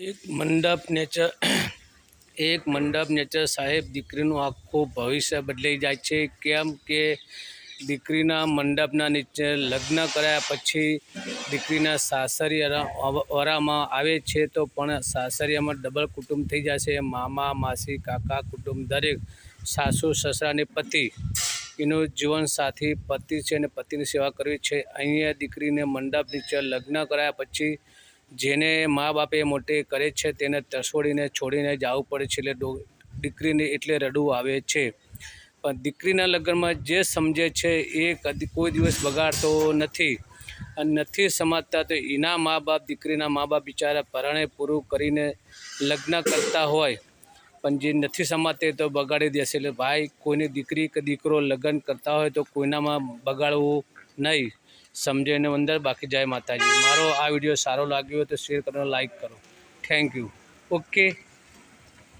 એક મંડપ નેચર એક મંડપ નેચર સાહેબ, દીકરીનું આખું ભવિષ્ય બદલાઈ જાય છે. કેમ કે દીકરીના મંડપના નીચે લગ્ન કર્યા પછી દીકરીના સાસરિયા વરામાં આવે છે તો પણ સાસરિયામાં ડબલ કુટુંબ થઈ જશે. મામા, માસી, કાકા, કુટુંબ દરેક સાસુ, સસરાને પતિ, એનું જીવન સાથી, પતિ છે અને પતિની સેવા કરવી છે. અહીંયા દીકરીને મંડપ નીચે લગ્ન કરાયા પછી જેને મા બાપે મોટે કરે છે તેને તસોડીને છોડીને જવું પડે છે એટલે દીકરીને એટલે રડવું આવે છે. પણ દીકરીના લગ્નમાં જે સમજે છે એ કદી કોઈ દિવસ બગાડતો નથી અને નથી સમજતા તો એના મા બાપ, દીકરીના મા બાપ બિચારા પરણે પૂરું કરીને લગ્ન કરતા હોય. પણ જે નથી સમાતે તો બગાડી દેશે. એટલે ભાઈ, કોઈની દીકરી કે દીકરો લગ્ન કરતા હોય તો કોઈનામાં બગાડવું નહીં. સમજે ને અંદર બાકી જાય માતાજી. મારો આ વીડિયો સારો લાગ્યો હોય તો શેર કરો લાઈક કરો. Thank you okay